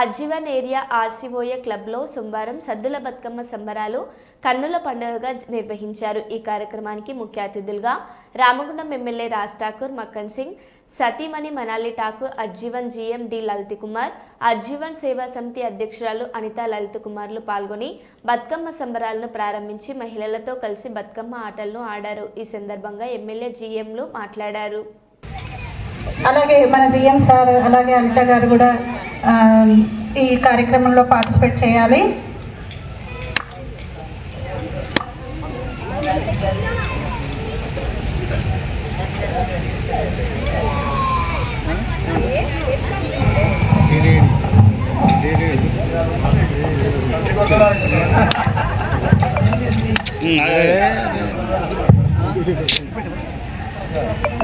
అజ్జీవన్ area RCOA క్లబ్లో సోమవారం సద్దుల బతుకమ్మ సంబరాలు కన్నుల పండుగగా నిర్వహించారు. ఈ కార్యక్రమానికి ముఖ్య అతిథులుగా రామగుండం ఎమ్మెల్యే రాజ్ ఠాకూర్ మక్కన్ సింగ్ సతీమణి మనాలి ఠాకూర్ అజ్జీవన్ జీఎం డి లలిత్ కుమార్ అజ్జీవన్ సేవా సమితి అధ్యక్షురాలు అనితా లలిత్ కుమార్లు పాల్గొని బతుకమ్మ సంబరాలను ప్రారంభించి మహిళలతో కలిసి బతుకమ్మ ఆటలను ఆడారు. ఈ సందర్భంగా ఎమ్మెల్యే జీఎంలు మాట్లాడారు. అలాగే మన జీఎం సార్ అలాగే అనిత గారు కూడా ఈ కార్యక్రమంలో పార్టిసిపేట్ చేయాలి.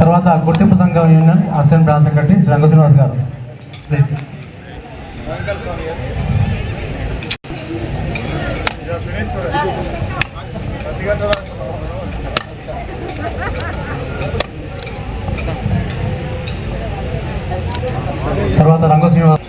తర్వాత గుర్తింపు సంఘం union assistant branch secretary Shri Ranga Srinivas గారు. ప్లీజ్ తర్వాత రంగ శ్రీనివాస్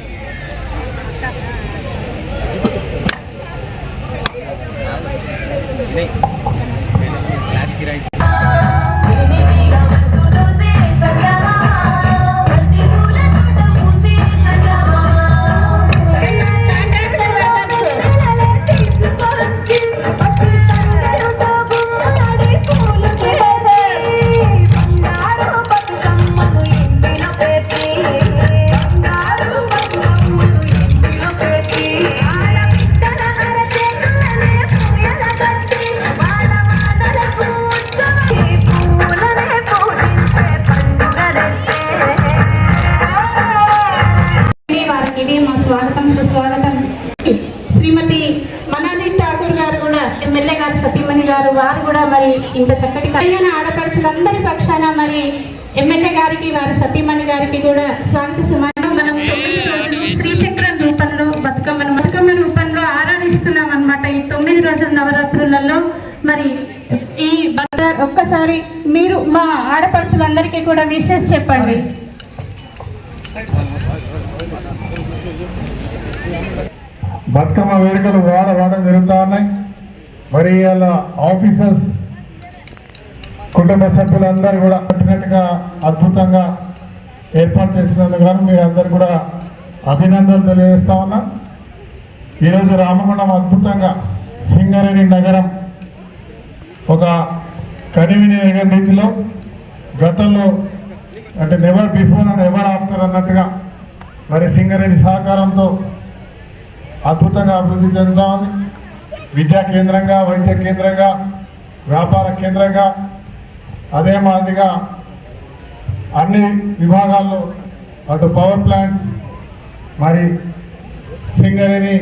శ్రీమతి మనాలి ఠాకూర్ గారు కూడా ఎమ్మెల్యే గారు సతీమణి గారు వారు కూడా మరి ఇంత చక్కటి తెలంగాణ ఆడపడుచులందరి పక్షాన మరి ఎమ్మెల్యే గారికి వారి సతీమణి గారికి కూడా స్వాగత సుమానం మనం తొమ్మిది రోజులు శ్రీచక్రం రూపంలో బతుకమ్మను బతుకమ్మ రూపంలో ఆరాధిస్తున్నాం అనమాట ఈ తొమ్మిది రోజుల నవరాత్రులలో. మరి ఈ భక్త- ఒక్కసారి మీరు మా ఆడపడుచులందరికీ కూడా విషెస్ చెప్పండి. బతుకమ్మ వేడుకలు వాడ వాడ జరుగుతూ ఉన్నాయి. మరి వాళ్ళ ఆఫీసర్స్ కుటుంబ సభ్యులందరూ కూడా కట్టినట్టుగా అద్భుతంగా ఏర్పాటు చేసినందుకు కానీ మీరు అందరు కూడా అభినందనలు తెలియజేస్తా ఉన్నా. ఈరోజు రామగుండం అద్భుతంగా సింగరేణి నగరం ఒక కనివిని ఎరగని రీతిలో గతంలో అంటే never before and ever after అన్నట్టుగా మరి సింగరేణి సహకారంతో అద్భుతంగా అభివృద్ధి చెందుతా ఉంది విద్యా కేంద్రంగా వైద్య కేంద్రంగా వ్యాపార కేంద్రంగా అదే మాదిరిగా అన్ని విభాగాల్లో అటు పవర్ ప్లాంట్స్ మరి సింగరేణి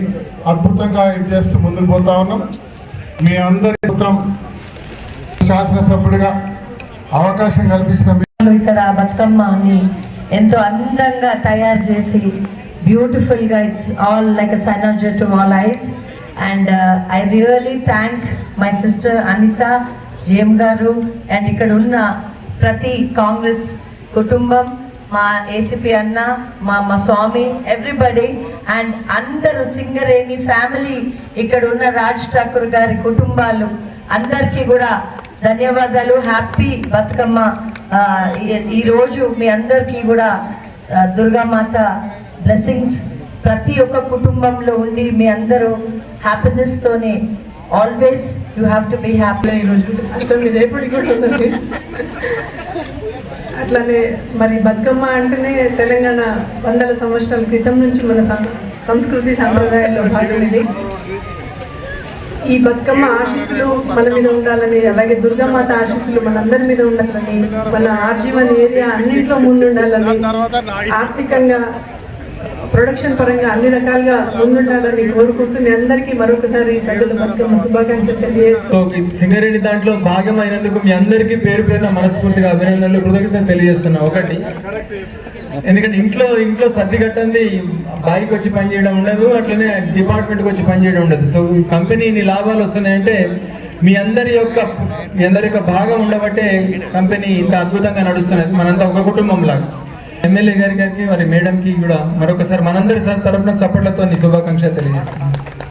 అద్భుతంగా ఇది చేస్తూ ముందుకు పోతా ఉన్నాం. మీ అందరి మొత్తం శాసనసభ్యుడిగా అవకాశం కల్పించిన ఇక్కడ ఇక్కడ బతుకమ్మని ఎంతో అందంగా తయారు చేసి బ్యూటిఫుల్గా it's all like a synergiser to all eyes and I really thank my sister Anitha GM గారు అండ్ ఇక్కడ ఉన్న ప్రతి కాంగ్రెస్ కుటుంబం మా ఏసీపీ అన్న మా మా స్వామి ఎవ్రీబడి అండ్ అందరూ సింగరేణి ఫ్యామిలీ ఇక్కడ ఉన్న రాజ్ ఠాకూర్ గారి కుటుంబాలు అందరికీ కూడా ధన్యవాదాలు. హ్యాపీ బతుకమ్మ uh, ఈరోజు మీ అందరికీ కూడా uh, దుర్గామాత బ్లెస్సింగ్స్ ప్రతి ఒక్క కుటుంబంలో ఉండి మీ అందరూ హ్యాపీనెస్తోనే always you have to be happy ఈరోజు అష్టమి రేపటి కూడా ఉందండి అట్లానే మరి బతుకమ్మ అంటేనే తెలంగాణ వందల సంవత్సరాల క్రితం నుంచి మన సంస్కృతి సాంప్రదాయాల్లో పాల్గొనేది. ఈ బతుకమ్మ ఆశీస్సులు మన మీద ఉండాలని అలాగే దుర్గామాత ఆశీస్సులు మనందరి మీద ఉండాలని మన ఆర్జీవన్ ఏరియా అన్నింట్లో ముందుండాలని ఆర్థికంగా ప్రొడక్షన్ పరంగా అన్ని రకాలుగా ముందుండాలని కోరుకుంటూ మీ అందరికీ మరొకసారి సజ్జల బతుకమ్మ శుభాకాంక్షలు తెలియజేస్తూ సింగరేణి దాంట్లో భాగమైనందుకు మీ అందరికీ పేరు పేరున మనస్ఫూర్తిగా అభినందనలు కృతజ్ఞతలు తెలియజేస్తున్నా. ఒకటి ఎందుకంటే ఇంట్లో ఇంట్లో సర్ది కట్టంది బాయికి వచ్చి పనిచేయడం ఉండదు అట్లనే డిపార్ట్మెంట్కి వచ్చి పనిచేయడం ఉండదు. సో కంపెనీ ఇన్ని లాభాలు వస్తున్నాయంటే మీ అందరి యొక్క మీ అందరి యొక్క భాగం ఉండబట్టే కంపెనీ ఇంత అద్భుతంగా నడుస్తున్నది. మనంతా ఒక కుటుంబం లాగా ఎమ్మెల్యే గారి గారికి వారి మేడంకి కూడా మరొకసారి మనందరి తరఫున చప్పట్లతో శుభాకాంక్షలు తెలియజేస్తున్నాను.